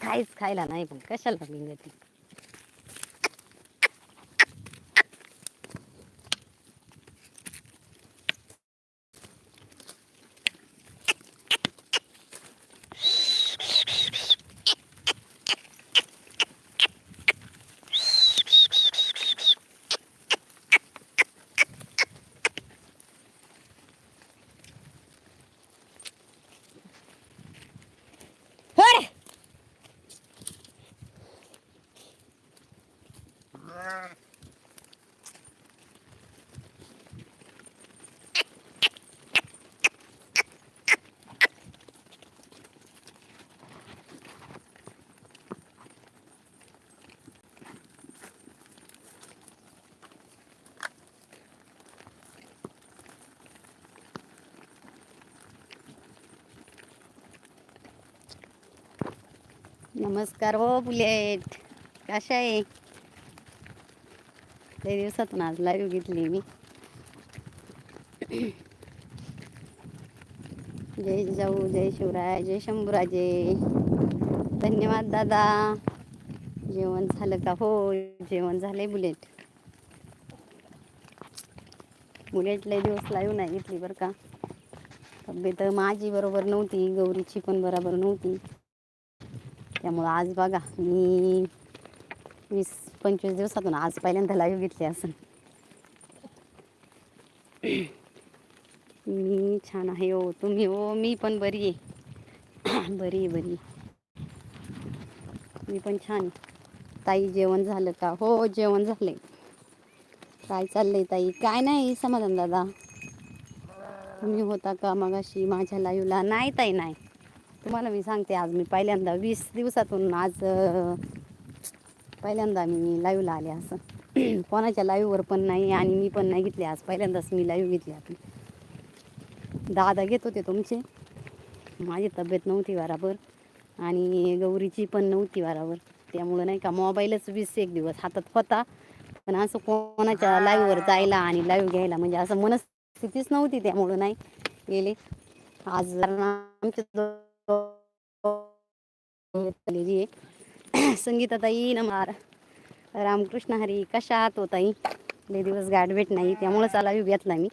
काहीच खायला नाही पण कशाला निघते नमस्कार हो बुलेट कशा आहे? ते दिवसातून आज लाईव्ह घेतली मी. जय जाऊ जय शिवराय जय शंभूराजे. धन्यवाद दादा. जेवण झालं का? हो जेवण झालंय बुलेट. बुलेट लय दिवस लाईव्ह नाही घेतली बरं का. तब्येत माझी बरोबर नव्हती गौरीची पण बरोबर नव्हती. त्यामुळं आज बघा मी वीस पंचवीस दिवसातून आज पहिल्यांदा लाईव्ह घेतली असं. मी छान आहे हो तुम्ही हो मी पण बरी आहे. बरी आहे बरी आहे. मी पण छान ताई जेवण झालं का? हो, हो जेवण झालंय. काय चाललंय ताई? काय नाही समाधान दादा. तुम्ही होता का मगाशी माझ्या लाईव्हला नाही ताई नाही. तुम्हाला मी सांगते आज मी पहिल्यांदा वीस दिवसातून आज पहिल्यांदा मी लाईव्हला आले असं. कोणाच्या लाईव्हवर पण नाही आणि मी पण नाही घेतले आज. पहिल्यांदाच मी लाईव्ह घेतली आपली. दादा घेत होते तुमचे. माझी तब्येत नव्हती बराबर आणि गौरीची पण नव्हती बराबर. त्यामुळं नाही का मोबाईलच वीस एक दिवस हातात होता. पण असं कोणाच्या लाईव्हवर जायला आणि लाईव्ह घ्यायला म्हणजे असं मनस्थितीच नव्हती त्यामुळं नाही गेले. आज आमच्या आलेली आहे संगीताताई नमार रामकृष्ण हरी कशा आहात होताई लय दिवस गाठ भेट नाही त्यामुळे चला येऊ घेतला मी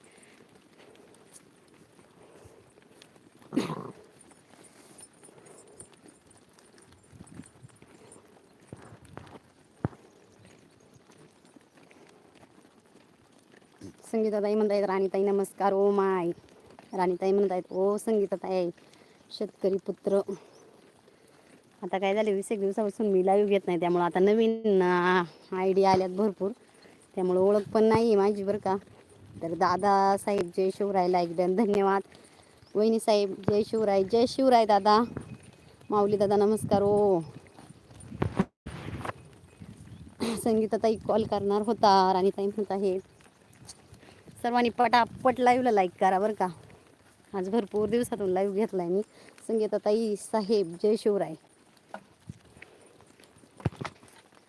संगीताताई म्हणतायत राणीताई नमस्कार ओ माय. राणीताई म्हणतायत ओ संगीताताई. शेतकरी पुत्र. आता काय झालं वीस एक दिवसापासून मी लाईव्ह घेत नाही त्यामुळं आता नवीन आयडिया आल्यात भरपूर. त्यामुळं ओळख पण नाही आहे माझी बरं का. तर दादा साहेब जय शिवरायला एकदम धन्यवाद. वहिनी साहेब जय शिवराय जय शिवराय दादा. माऊली दादा नमस्कार ओ. संगीताताई कॉल करणार होता राणीताई म्हणत आहेत. सर्वांनी पटापट लाईव्हला लाईक करा बरं का. आज भरपूर दिवसातून लाईव्ह घेतलाय मी. संगीताताई साहेब जय शिवराय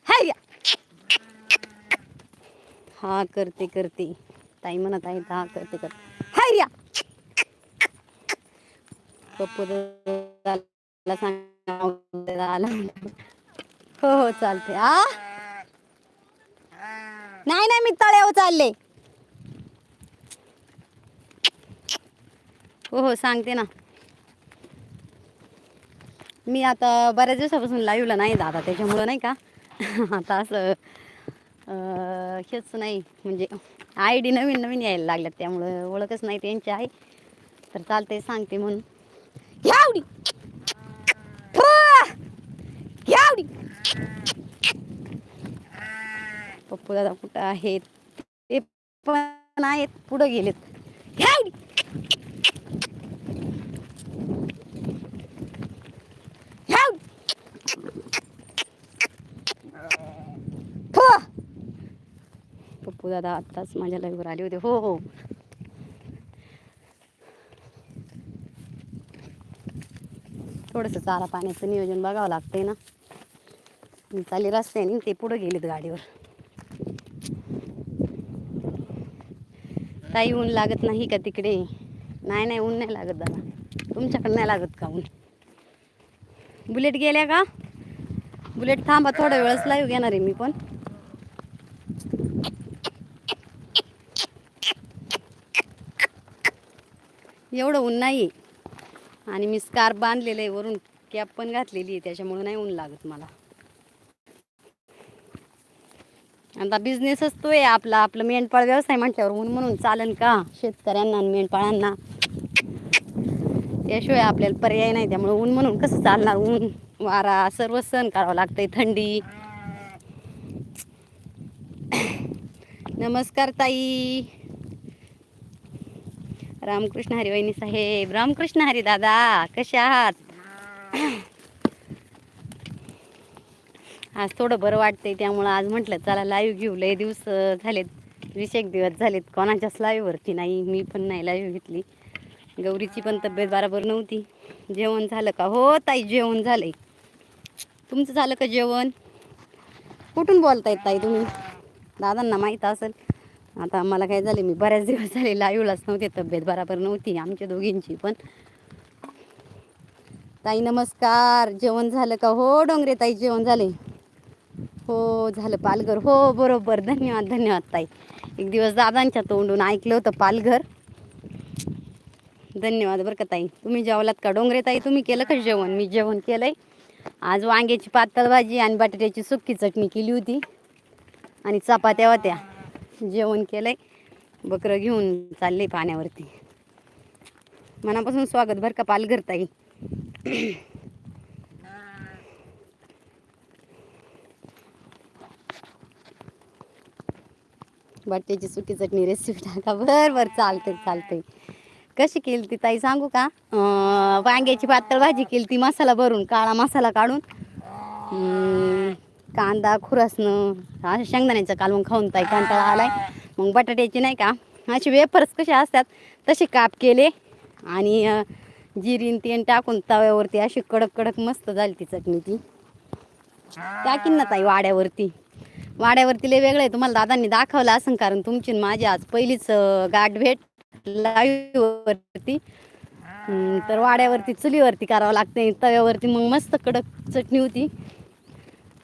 हाय! हा करते करते. ताई म्हणत आहे हा करते करते. हाय या! पप्पू सांग आला हो हो चालते आ? नाही नाही मी तळ्यावर चालले. हो हो सांगते ना. मी आता बऱ्याच दिवसापासून लाईव्हला नाही दादा त्याच्यामुळं नाही का? आता असं हेच नाही म्हणजे आय डी नवीन नवीन यायला लागल्यात त्यामुळं ओळखच नाही त्यांची आहे तर चालते सांगते म्हणून. यावडी यावडी पप्पू दादा कुठं आहेत? ते पण आहेत पुढं गेलेत. यावडी बापू दादा आत्ताच माझ्या लाईव्हवर आले होते. हो हो. थोडंसं चारा पाण्याचं नियोजन बघावं लागतंय ना. मी चालले रस्त्याने ते पुढं गेलेत गाडीवर. ताई ऊन लागत नाही का तिकडे? नाही नाही ऊन नाही लागत दादा. तुमच्याकडे नाही लागत का ऊन? बुलेट गेल्या का? बुलेट थांबा थोड्या वेळच लाईव्ह घेणार आहे मी पण. एवढं ऊन नाही आणि मी स्कार्फ बांधलेलं आहे वरून कॅप पण घातलेली आहे त्याच्यामुळे नाही ऊन लागत मला. आता बिझनेसच तो आहे आपला आपलं मेंढपाळ व्यवसाय म्हटल्यावर ऊन म्हणून चालन का? शेतकऱ्यांना आणि मेंढपाळांना. त्याशिवाय आपल्याला पर्याय नाही त्यामुळे ऊन म्हणून कसं चालणार ऊन? वारा सर्व सण करावं लागतंय थंडी. नमस्कार ताई. रामकृष्ण हरी वहिनी साहेब. रामकृष्ण हरी दादा कसे आहात? आज थोडं बरं वाटतंय त्यामुळं आज म्हटलं चला लाईव्ह घेऊ. लय दिवस झालेत वीस एक दिवस झालेत. कोणाच्याच लाईव्हवरती नाही मी पण नाही लाईव्ह घेतली. गौरीची पण तब्येत बरोबर नव्हती. जेवण झालं का? हो ताई जेवण झालंय. तुमचं झालं का जेवण? कुठून बोलतायत ताई तुम्ही? दादांना माहीत असेल. आता मला काय झाले मी बऱ्याच दिवस झाले लाईव्हलाच नव्हते तब्येत बरोबर नव्हती आमच्या दोघींची पण. ताई नमस्कार जेवण झालं का? हो डोंगरे ताई जेवण झाले. हो झालं पालघर. हो बरोबर. धन्यवाद धन्यवाद ताई. एक दिवस दादांच्या तोंडून ऐकलं होतं पालघर. धन्यवाद बरं का ताई. तुम्ही जेवलात का? डोंगरे ताई तुम्ही केलं का जेवण? मी जेवण केलंय. आज वांग्याची पातळ भाजी आणि बटाट्याची सुक्की चटणी केली होती. आणि चपात्या होत्या. जेवण केलंय. बकरं घेऊन चालले पाण्यावरती. मनापासून स्वागत बरं का पालघर ताई बट्ट्याची सुकी चटणी रेसिपी टाका. बरं बरं चालते चालते कशी केली ती ताई सांगू का? वांग्याची पातळ भाजी केली ती मसाला भरून काळा मसाला काढून. कांदा खुरसणं असं शेंगदाण्याचं कालवून खाऊन ताई कंटाळा आलाय. मग बटाट्याची नाही का असे वेफर्स कसे असतात तसे काप केले आणि जिरीन तेन टाकून तव्यावरती अशी कडक कडक मस्त झाली ती चटणी ती. टाकीन ना ताई वाड्यावरती. वाड्यावरती लय वेगळं आहे. तुम्हाला दादांनी दाखवलं असं कारण तुमची माझी आज पहिलीच गाठ भेट लाईवरती तर वाड्यावरती चुलीवरती करावं लागते तव्यावरती मग मस्त कडक चटणी होती.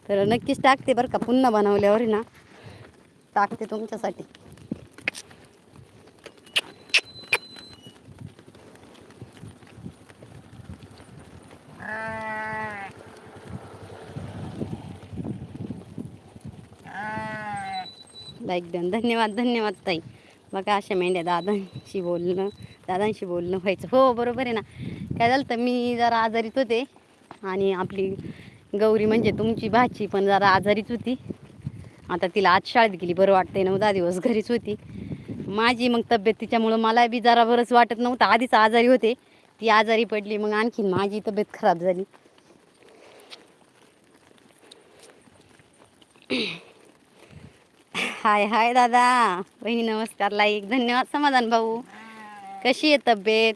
तर नक्कीच टाकते बरं का पुन्हा बनवल्यावर ना. टाकते तुमच्यासाठी. लाईक धन्यवाद धन्यवाद ताई. बघा अशा मेंढ्या दादांशी बोलणं दादांशी बोलणं व्हायचं. हो बरोबर आहे ना. काय झालं तर मी जरा आजारीत होते आणि आपली गौरी म्हणजे तुमची भाची पण जरा आजारीच होती. आता तिला आज शाळेत गेली बरं वाटतंय नऊ हो, दहा दिवस घरीच होती. माझी मग तब्येत तिच्यामुळं मला बी जरा बरंच वाटत नव्हतं आधीच आजारी होते. ती आजारी पडली मग आणखीन माझी तब्येत खराब झाली. हाय हाय दादा. बहिणी नमस्कार लाईक धन्यवाद समाधान भाऊ. कशी आहे तब्येत?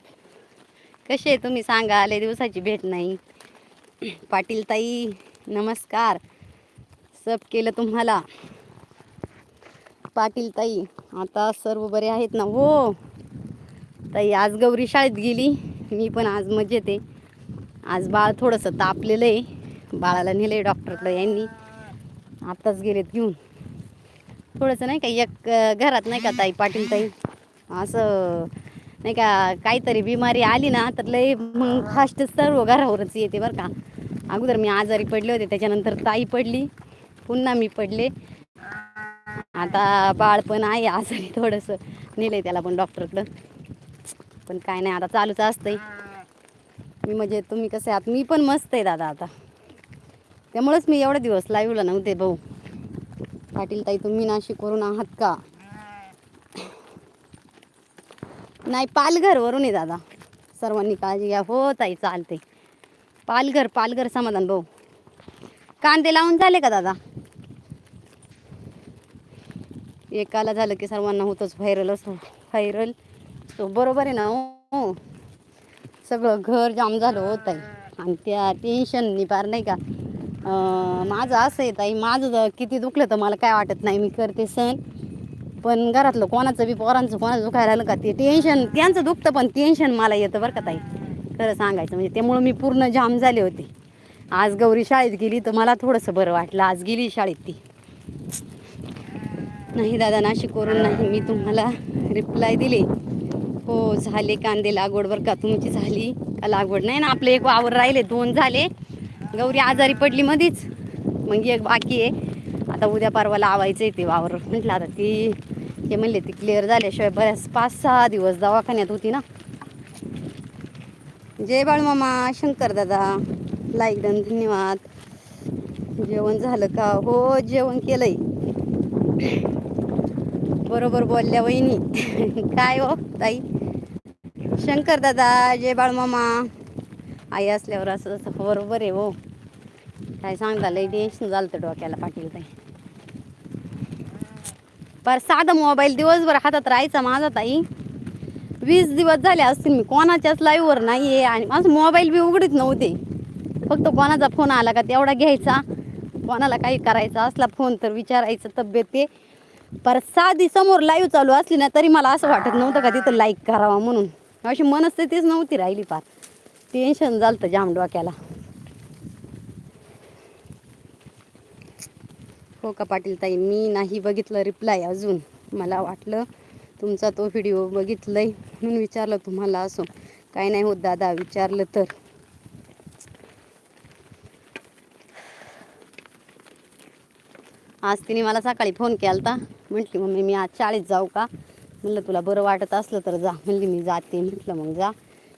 कशी आहे तुम्ही सांगा आले दिवसाची भेट नाही. पाटील ताई नमस्कार. सब केलं तुम्हाला? पाटील ताई आता सर्व बरे आहेत ना? हो. ताई आज गौरी शाळेत गेली. मी पण आज मजेत आहे. आज बाळ थोडंसं तापलेलं आहे. बाळाला नेलं आहे डॉक्टरकडे यांनी. आत्ताच गेलेत घेऊन. थोडंसं नाही का एक घरात नाही का ताई पाटील ताई असं नाही का काहीतरी बिमारी आली ना तर लय मग फास्ट सर्व घरावरच येते बरं का. अगोदर मी आजारी पडले होते त्याच्यानंतर ताई पडली पुन्हा मी पडले. आता बाळ पण आहे आजारी थोडंसं. नेलं त्याला पण डॉक्टरकडं. पण काय नाही आता चालूच असतंय. मी म्हणजे तुम्ही कसे आहात मी पण मस्त आहे दादा आता. त्यामुळेच मी एवढे दिवस लाईव्हला नव्हते भाऊ. पाटील ताई तुम्ही नाशिक करून आहात का? नाही पालघरवरून आहे दादा. सर्वांनी काळजी घ्या. हो ताई चालते पालघर पालघर समाधान भाऊ. कांदे लावून झाले का दादा? एकाला झालं की सर्वांना होतंच व्हायरल असं व्हायरल तो बरोबर आहे ना हो. सगळं घर जाम झालं होत आहे आणि त्या टेन्शननी पार नाही का? माझं असं आहे ताई माझं किती दुखलं तर मला काय वाटत नाही मी करते सण. पण घरातलं कोणाचं बी पोरांचं कोणाचं दुखायला आलं का ते टेन्शन त्यांचं दुखतं पण टेन्शन मला येतं बरं का ताई. खरं सांगायचं म्हणजे त्यामुळं मी पूर्ण जाम झाले होते. आज गौरी शाळेत गेली तर मला थोडंसं बरं वाटलं. आज गेली शाळेत ती. नाही दादा नाशिकवरून नाही. मी तुम्हाला रिप्लाय दिले. हो झाले कांदे लागवड बरं का. तुमची झाली का लागवड? नाही ना आपले एक वावर राहिले दोन झाले. गौरी आजारी पडली मधीच. मग एक बाकी आहे. आता उद्या परवा लावायचं आहे ते वावर. म्हटलं आता ती ते म्हणले ती क्लिअर झाल्याशिवाय बऱ्याच पाच सहा दिवस दवाखान्यात होती ना. जय बाळ मामा शंकर दादा लाईक डन धन्यवाद. जेवण झालं का? हो जेवण केलंय. बरोबर बोलल्या वहिनी. काय हो ताई? शंकर दादा जय बाळ मामा आई असल्यावर असं बरोबर आहे हो. काय सांगता लय टेन्शन झालं तर डोक्याला पाटील ताई. पर साधा मोबाईल दिवसभर हातात राहायचा माझा ताई. वीस दिवस झाले असतील मी. कोणाच्याच लाईव्हवर नाही आहे आणि माझं मोबाईल बी उघडीत नव्हते. फक्त कोणाचा फोन आला का तेवढा घ्यायचा. कोणाला काही करायचा असला फोन तर विचारायचं तब्येत ते. पर साधी समोर लाईव्ह चालू असली ना तरी मला असं वाटत नव्हतं का तिथं लाईक करावा म्हणून. अशी मनस्थितीच नव्हती राहिली फार. टेन्शन झालं जाम डोक्याला. हो का पाटील ताई मी नाही बघितलं रिप्लाय अजून. मला वाटलं तुमचा तो व्हिडिओ बघितलंय म्हणून विचारलं तुम्हाला असो. काय नाही होत दादा विचारलं तर. आज तिने मला सकाळी फोन केला म्हटली मम्मी मी आज शाळेत जाऊ का? म्हणलं तुला बरं वाटत असलं तर जा. म्हणली मी जाते. म्हटलं मग जा.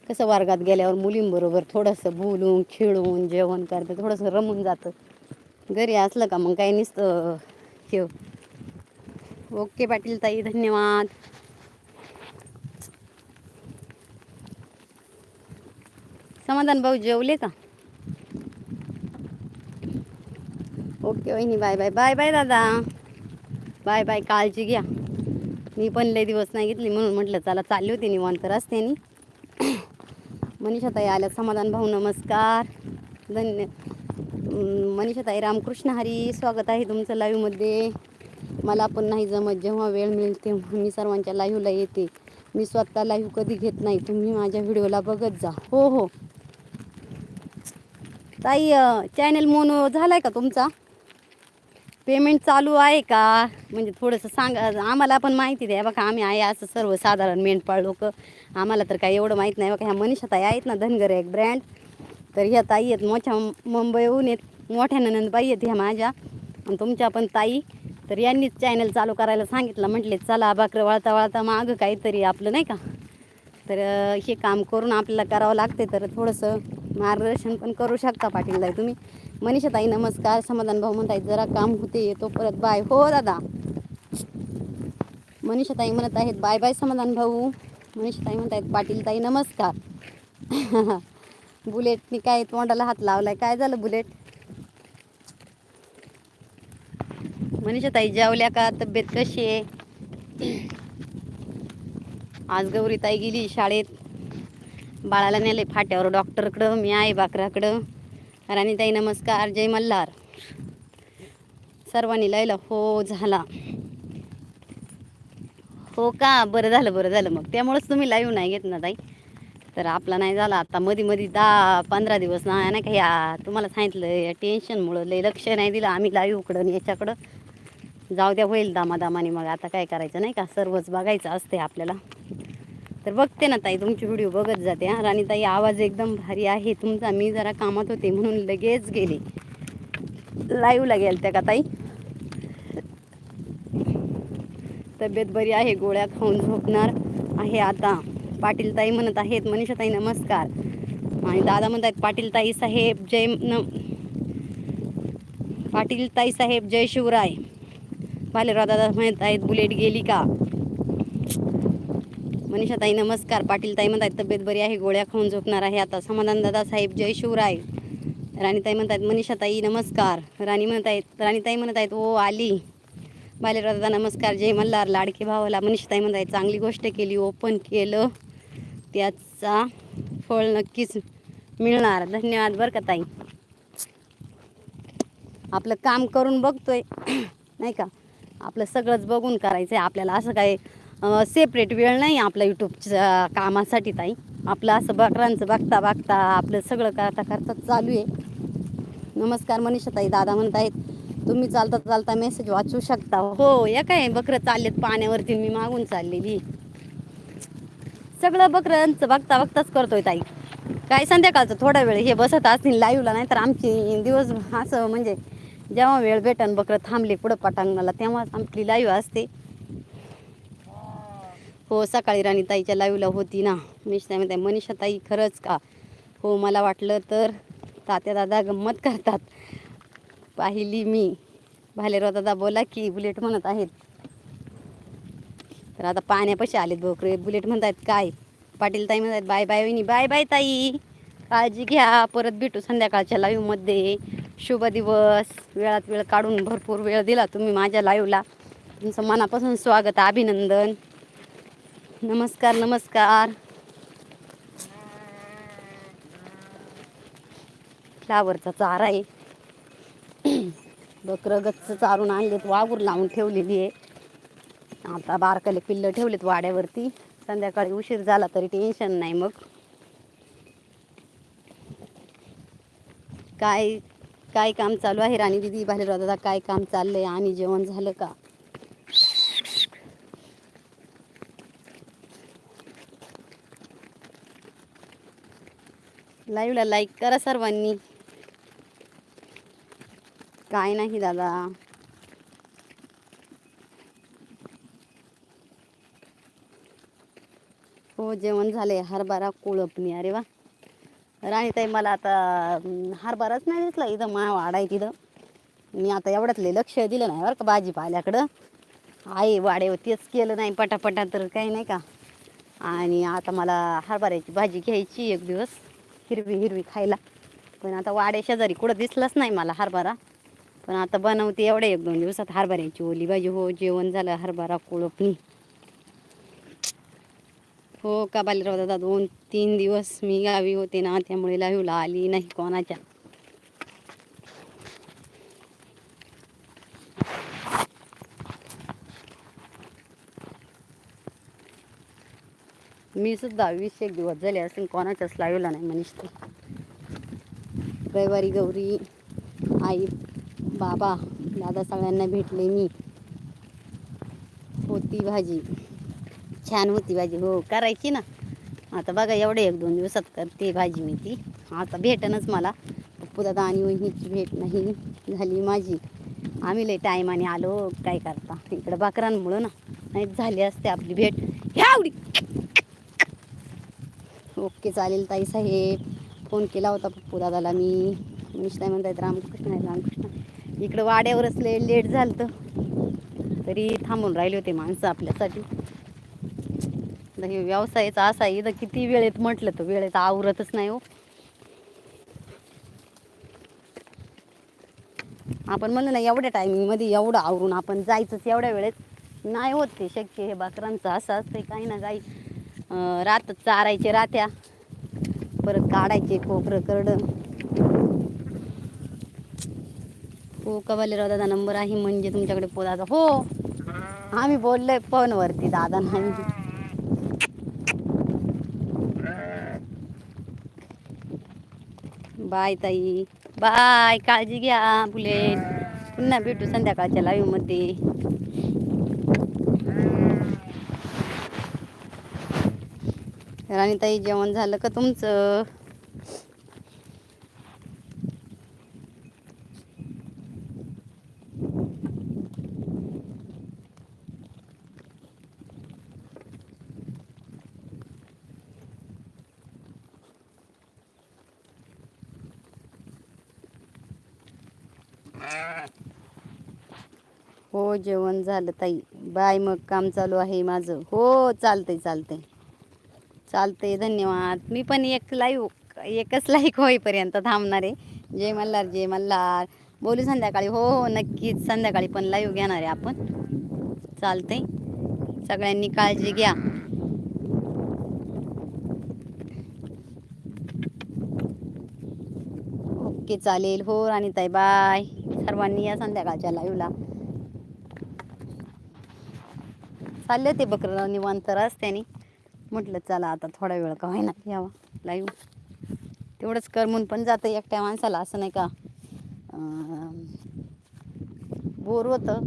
कसं वर्गात गेल्यावर मुलींबरोबर थोडंसं बोलून खेळून जेवण करते थोडंसं रमून जातं. घरी असलं का मग काही नसतं. हे ओके पाटील ताई धन्यवाद. समाधान भाऊ जेवले का? ओके वहिनी बाय बाय बाय बाय दादा. बाय बाय काळजी घ्या. मी पण लय दिवस नाही घेतली म्हणून म्हटलं चला चालली होती निवांत रस्त्यानी. मनीषा ताई आल्या समाधान भाऊ नमस्कार. धन्य मनीषाताई मनीषा ताई रामकृष्ण हरी स्वागत आहे तुमचं लाईव्हमध्ये मला पण नाही जमत जेव्हा वेळ मिळेल तेव्हा मी सर्वांच्या लाईव्हला येते. मी स्वतः लाईव्ह कधी घेत नाही तुम्ही माझ्या व्हिडिओला बघत जा. हो हो. ताई चॅनल मोनो झालाय का तुमचा? पेमेंट चालू आहे का? म्हणजे थोडंसं सांगा आम्हाला पण माहिती द्या. बघा आम्ही आहे असं सर्वसाधारण मेंढपाळ लोक. आम्हाला तर काही एवढं माहीत नाही. बघा ह्या मनीषा ताई आहेत ना धनगर एक ब्रँड तर ह्या ताई आहेत मोठ्या मुंबईहून येत मोठ्या ननंदबाई आहेत ह्या माझ्या. आणि तुमच्या पण ताई. तर यांनीच चॅनल चालू करायला सांगितलं. म्हटले चला बाकरं वळता वळता मागं काहीतरी आपलं नाही का? तर हे काम करून आपल्याला करावं लागते तर थोडंसं मार्गदर्शन पण करू शकता पाटीलताई तुम्ही. मनीषाताई नमस्कार. समाधान भाऊ म्हणताय जरा काम होते येतो परत. बाय. हो दादा. मनीषाताई म्हणत आहेत बाय बाय समाधान भाऊ. मनीषाताई म्हणत आहेत पाटीलताई नमस्कार. बुलेटनी काय तोंडाला हात लावलाय? काय झालं बुलेट? मनीषाताई जेवल्या का? तब्येत कशी आहे? आज गौरीताई गेली शाळेत. बाळाला नेले फाट्यावर डॉक्टरकडं मी आई बाकराकडं. राणीताई नमस्कार जय मल्हार. सर्वांनी लायला हो झाला. हो का? बरं झालं बरं झालं मग. त्यामुळेच तुम्ही लाईव्ह नाही घेत ना ताई. तर आपला नाही झाला. आता मध्ये मध्ये दहा पंधरा दिवस ना नाही का? या तुम्हाला सांगितलं या टेन्शनमुळं लय लक्ष नाही दिलं. आम्ही लाईव्ह उकडं याच्याकडं. जाऊ द्या होईल दामादामाने मग. आता काय करायचं नाही का? सर्वच बघायचं असते आपल्याला. तर बघते ना ताई तुमची व्हिडिओ बघत जाते. हा राणीताई आवाज एकदम भारी आहे. तुमचा मी जरा कामात होते म्हणून लगेच गेले. लाईव्हला गेल त्या का ताई? तब्येत बरी आहे? गोळ्या खाऊन झोपणार आहे आता. पाटील ताई म्हणत आहेत मनीषा ताई नमस्कार. आणि दादा म्हणत आहेत पाटील ताई साहेब जय न पाटील ताई साहेब जय शिवराय. भालेराव दादा म्हणत आहेत बुलेट गेली का? मनीषाताई नमस्कार. पाटील ताई म्हणतात तब्येत बरी आहे? गोळ्या खाऊन झोपणार आहे आता. समाधान दादा साहेब जय शिवराय. राणीताई म्हणतात मनीषाताई नमस्कार. राणी म्हणत आहेत राणीताई म्हणत आहेत ओ आली. बालेराव दादा नमस्कार. जय मल्हार लाडके भावाला. मनीषताई म्हणताय चांगली गोष्ट केली ओपन केलं. त्याचा फळ नक्कीच मिळणार. धन्यवाद बरं का ताई. आपलं काम करून बघतोय नाही का? आपलं सगळंच बघून करायचं आहे आपल्याला असं काय सेपरेट वेळ नाही आपल्या यूट्यूबच्या कामासाठी ताई. आपलं असं बकरांचं बघता बघता आपलं सगळं करता करता चालू आहे. नमस्कार मनीषा ताई दादा म्हणत आहेत तुम्ही चालता चालता मेसेज वाचू शकता. हो या काय बकरं चाललेत पाण्यावरती मी मागून चाललेली. सगळं बकरांचं बघता बघताच करतोय ताई. काय संध्याकाळचं थोडा वेळ हे बसत असतील लाईव्हला नाही तर आमची दिवस असं म्हणजे जेव्हा वेळ भेटन बकरं थांबले पुढं पटांगणाला तेव्हाच आमची लाईव्ह असते. हो सकाळी राणीताईच्या लाईव्हला होती ना. मिश्रा म्हणते मनीषा ताई खरंच का? हो मला वाटलं तर तात्या दादा गंमत करतात. पाहिली मी. भालेराव दादा बोला की बुलेट म्हणत आहेत. तर आता पाण्यापाशी आलेत भोकरे बुलेट म्हणत आहेत काय? पाटील ताई म्हणतात बाय बाय वहिनी. बाय बाय ताई. काळजी घ्या. परत भेटू संध्याकाळच्या लाईव्हमध्ये. शुभ दिवस. वेळात वेळ काढून भरपूर वेळ दिला तुम्ही माझ्या लाईव्हला. तुमचं मनापासून स्वागत अभिनंदन. नमस्कार नमस्कार. फ्लावरचा चारा आहे. बकरं गच्च चारून आणलेत वाघूर लावून ठेवलेली आहे. आता बारकाले पिल्लं ठेवलेत वाड्यावरती. संध्याकाळी उशीर झाला तरी टेन्शन नाही मग. काय काय काम चालू आहे राणी दिदी? बाहेर दादा काय काम चाललंय? आणि जेवण झालं का? लाईव्हला लाईक करा सर्वांनी. काय नाही दादा. हो जेवण झाले हरभरा कोळपणी. अरे वा. राणीताई मला आता हरभराच नाही दिसला इथं. मा वाडा आहे तिथं. मी आता एवढ्यातले लक्ष दिलं नाही बरं का भाजीपाल्याकडं. आई वाडे हो, तेच केलं नाही. पटापटा तर काही नाही का. आणि आता मला हरभऱ्याची भाजी घ्यायची एक दिवस. हिरवी हिरवी खायला. पण आता वाड्या शेजारी कुठं दिसलाच नाही मला हरभरा. पण आता बनवते एवढ्या एक दोन दिवसात हरभऱ्याची ओली भाजी. हो जेवण झालं हरभरा कोळपणी हो का बालेराव दादा दोन तीन दिवस मी गावी होते ना त्यामुळे लाईव्हला आली नाही कोणाच्या. मी सुद्धा वीस एक दिवस झाले असून कोणाच्याच लावला नाही मनीष ते. रविवारी गौरी आई बाबा दादा सगळ्यांना भेटले मी. होती भाजी. छान होती भाजी. हो करायची ना. आता बघा एवढे एक दोन दिवसात करते भाजी मी ती. आता भेटनच मला. पप्पू दादा आणि वहिनीची भेट नाही झाली माझी. आम्ही लय टायमाने आलो. काय करता? इकडं बाकरांमुळं ना. नाही झाली असते आपली भेट. ह्या आवडी ओके चालेल ताई साहेब. फोन केला होता पप्पू दादाला मी. मनीष नाही म्हणतायत रामकृष्ण आहे रामकृष्ण. इकडं वाड्यावरच असले लेट झालं तर तरी थांबून राहिले होते माणसं आपल्यासाठी. हे व्यवसायाचा असा आहे किती वेळेत म्हटलं तर वेळेत आवरतच नाही हो. आपण म्हणलं ना एवढ्या टायमिंगमध्ये एवढं आवरून आपण जायचंच एवढ्या वेळेत. नाही होत ते शक्य हे बाकरांचं असं असतं काही ना काही. रात चारायचे रात्या. परत काढायचे कोपरं करडं. हो कबालेराव दादा नंबर आहे म्हणजे तुमच्याकडे पोदाचा हो आम्ही बोललोय फोनवरती दादा नाही. बाय ताई. बाय काळजी घ्या बुलेट. पुन्हा भेटू संध्याकाळच्या लाईव्ह राणीताई जेवण झालं का तुमचं? हो जेवण झालं ताई. बाय मग काम चालू आहे माझं. हो चालतंय चालतंय. चालतंय धन्यवाद. मी पण एक लाईव्ह एकच लाईक होईपर्यंत थांबणार. आहे जय मल्हार जय मल्हार. बोलू संध्याकाळी. हो हो नक्कीच. संध्याकाळी पण लाईव्ह घेणार आहे आपण. चालतंय. सगळ्यांनी काळजी घ्या. ओके चालेल. हो आणि ताई बाय सर्वांनी या संध्याकाळच्या लाईव्हला चालले ते बकरं निवांत रस्त्याने. म्हटलं चला आता थोडा वेळ का होईना यावा लाईव्ह तेवढंच करमून पण जातं एकट्या माणसाला असं नाही का? बोर होतं.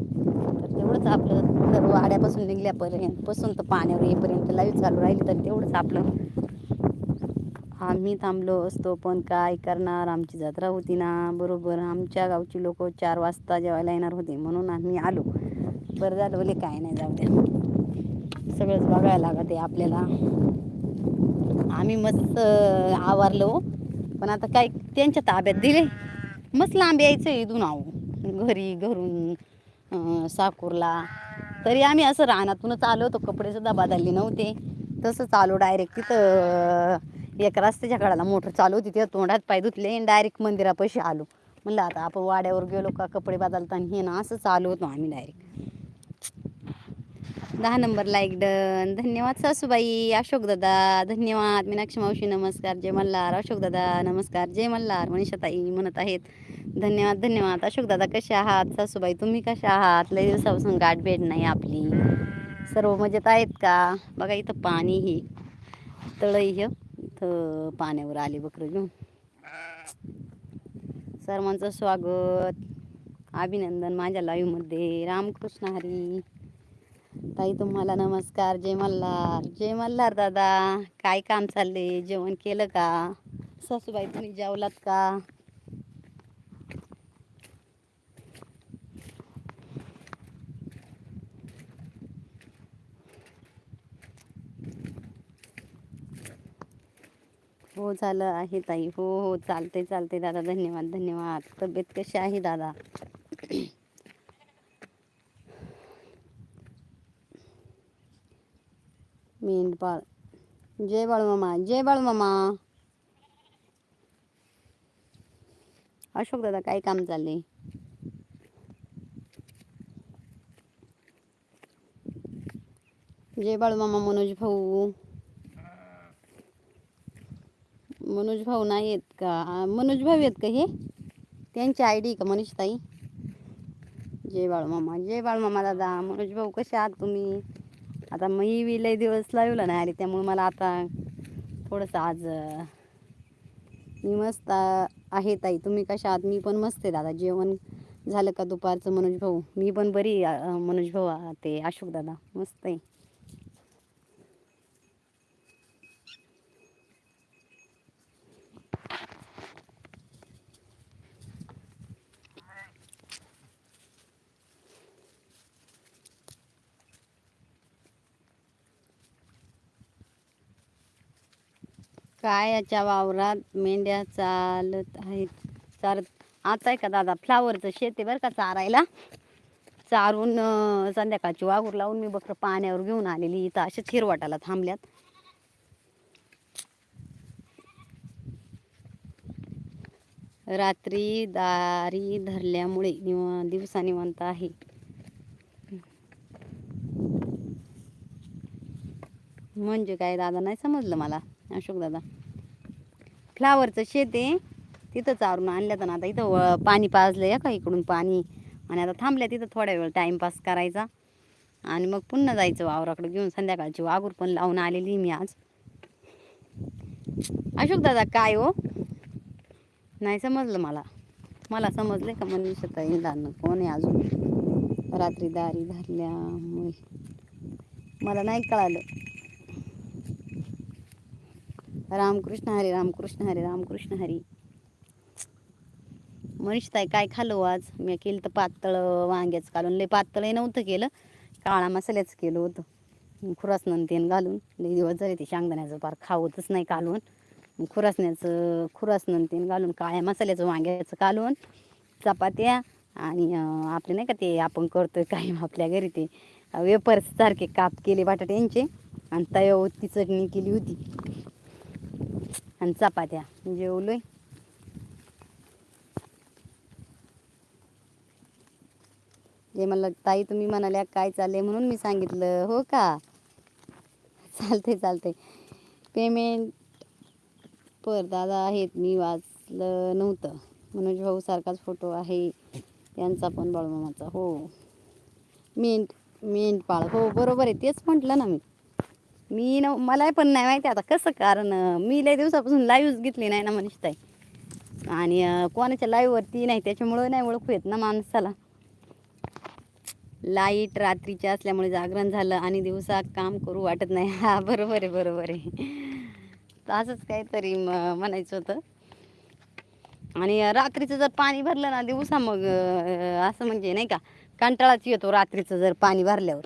तर तेवढंच आपलं तर वाड्यापासून निघल्यापर्यंत पासून तर पाण्यावर येईपर्यंत लाईव्ह चालू राहिली तर तेवढंच आपलं. आम्ही थांबलो असतो पण काय करणार? आमची जत्रा होती ना बरोबर. आमच्या गावची लोक चार वाजता जेवायला येणार होते म्हणून आम्ही आलो. बरं झालं बोले काय नाही जाऊ द्या. सगळंच बघायला लागत आहे आपल्याला. आम्ही मस्त आवारलो हो. पण आता काय त्यांच्या ताब्यात दिले. मस्त लांब यायचं इथून आहो. घरी घरून साकूरला. तरी आम्ही असं रानातूनच आलो होतो. कपडे सुद्धा बदलले नव्हते. तसंच आलो डायरेक्ट तिथं एक रस्त्याच्या कडाला मोटर चालू होती. तिथं तोंडात पाय धुतले आणि डायरेक्ट मंदिरापाशी आलो. म्हणलं आता आपण वाड्यावर गेलो का कपडे बदलताना? हे ना असं चालू होतो आम्ही डायरेक्ट दहा नंबर लाईक डन धन्यवाद सासूबाई अशोक दादा धन्यवाद. मीनाक्षी मावशी नमस्कार. जय मल्हार. अशोक दादा नमस्कार. जय मल्हार. मनीषाताई म्हणत आहेत. धन्यवाद धन्यवाद. अशोक दादा कसे आहात? सासूबाई तुम्ही कशा आहात? लय दिवसापासून गाठ भेट नाही आपली. सर्व मजेत आहेत का? बघा इथं पाणी ही. तळई हे. इथं पाण्यावर आले बकरं घेऊन. सर्वांचं स्वागत. अभिनंदन माझ्या लाईव्हमध्ये रामकृष्ण हरी. ताई तुम्हाला नमस्कार जय मल्हार. जय मल्हार दादा. काय काम चालले जेवण केलं का? सासूबाई तुम्ही जेवलात का? हो झालं आहे ताई. हो हो चालते चालते दादा. धन्यवाद धन्यवाद. तब्येत कशी आहे दादा? मेंढपाळ जय बाळूमामा जय बाळूमामा अशोक दादा काय काम चालले जय बाळूमामा मनोज भाऊ. मनोज भाऊ नाही आहेत का? मनोज भाऊ आहेत का हे? त्यांची आय डी का मनीष ताई? जय बाळूमामा जय बाळूमामा दादा. मनोज भाऊ कसे आहात तुम्ही? आता मी बी लई दिवस लावला नाही आली त्यामुळे मला आता थोडंसं आज मी मस्त आहे ताई. तुम्ही कशा आहात? मी पण मस्त आहे दादा. जेवण झालं का दुपारचं? मनोज भाऊ. मी पण बरी मनोज भाऊ ते अशोक दादा. मस्त आहे. काय याच्या वावरात मेंढ्या चालत आहेत? चालत आता आहे का दादा फ्लावरचं शेत आहे बरं का चारायला. चारून संध्याकाळची वाघूर लावून मी बकरं पाण्यावर घेऊन आलेली इथं. अशाच हिरवाटाला थांबल्यात. रात्री दारी धरल्यामुळे निवा दिवसा निवांत आहे. म्हणजे काय दादा नाही समजलं मला? अशोक दादा. फ्लावरचं शेत आहे. तिथं चारून आणलं तर आता इथं पाणी पाजलं आहे का इकडून पाणी. आणि आता थांबल्या तिथं थोड्या वेळ टाईमपास करायचा. आणि मग पुन्हा जायचं वावराकडे घेऊन. संध्याकाळची वागूर पण लावून आलेली मी आज. अशोक दादा काय हो? नाही समजलं मला. मला समजलं का मनीषा इंदानं कोण आहे अजून? रात्री दारी धरल्यामुळे. मला नाही कळालं. रामकृष्ण हरी रामकृष्ण हरी रामकृष्ण हरी. मनीष ताई काय खालो आज? मी केलं तर पातळ वांग्याचं घालून लय पातळही नव्हतं केलं. काळा मसाल्याचं केलं होतं. खुरासनं तेन घालून. लई दिवस झाले ते शेंगदाण्याचं पार खावतच नाही कालवून. खुरासण्याचं खुरासनं तेन घालून काळ्या मसाल्याचं वांग्याचं कालवून चपात्या आणि आपले नाही का ते आपण करतोय काही आपल्या घरी ते वेपर्स सारखे काप केले बटाट्यांचे. आणि तयावती चटणी केली होती. आणि चपात्या. म्हणजे जेवलोय जे म्हणलं ताई तुम्ही म्हणाल्या काय चाललंय? म्हणून मी सांगितलं हो का? चालते चालते पेमेंट पर दादा आहेत मी वाचलं नव्हतं. मनोज भाऊ सारखाच फोटो आहे त्यांचा पण बाळमामाचा. हो. मेंट मेंढपाळ हो बरोबर आहे. तेच म्हटलं ना मी. मी ना मला पण नाही माहिती आता कसं कारण मी लय दिवसापासून लाईव्हच घेतली नाही ना मनीषताई. आणि कोणाच्या लाईव्हवरती नाही त्याच्यामुळं नाही ओळखू येत ना माणसाला. लाइट रात्रीच्या असल्यामुळे जागरण झालं आणि दिवसा काम करू वाटत नाही. हा बरोबर आहे बरोबर आहे. असंच काहीतरी म- म्हणायचं होतं. आणि रात्रीचं जर पाणी भरलं ना दिवसा मग असं म्हणजे नाही का कंटाळाच येतो रात्रीचं जर पाणी भरल्यावर.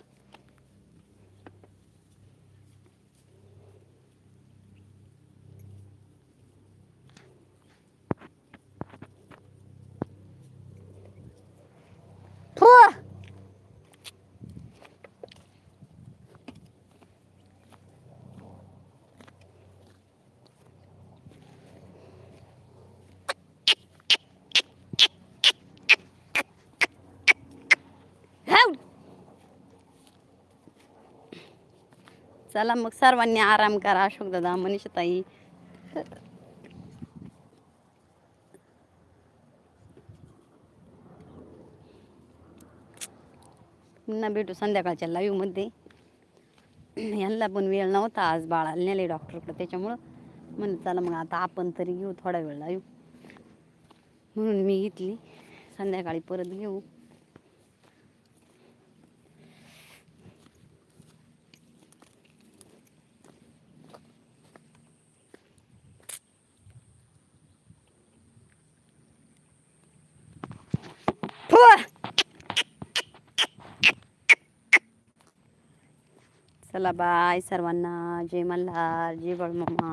चला मग सर्वांनी आराम करा अशोक दादा मनीषताई. पुन्हा भेटू संध्याकाळच्या लाईव्हमध्ये यांना पण वेळ नव्हता आज बाळाला नेले डॉक्टरकडे त्याच्यामुळं म्हणलं चला मग आता आपण तरी घेऊ थोडा वेळ लाईव्ह म्हणून मी घेतली. संध्याकाळी परत घेऊ. चला बाय सर्वांना जय मल्हार जय बळमामा.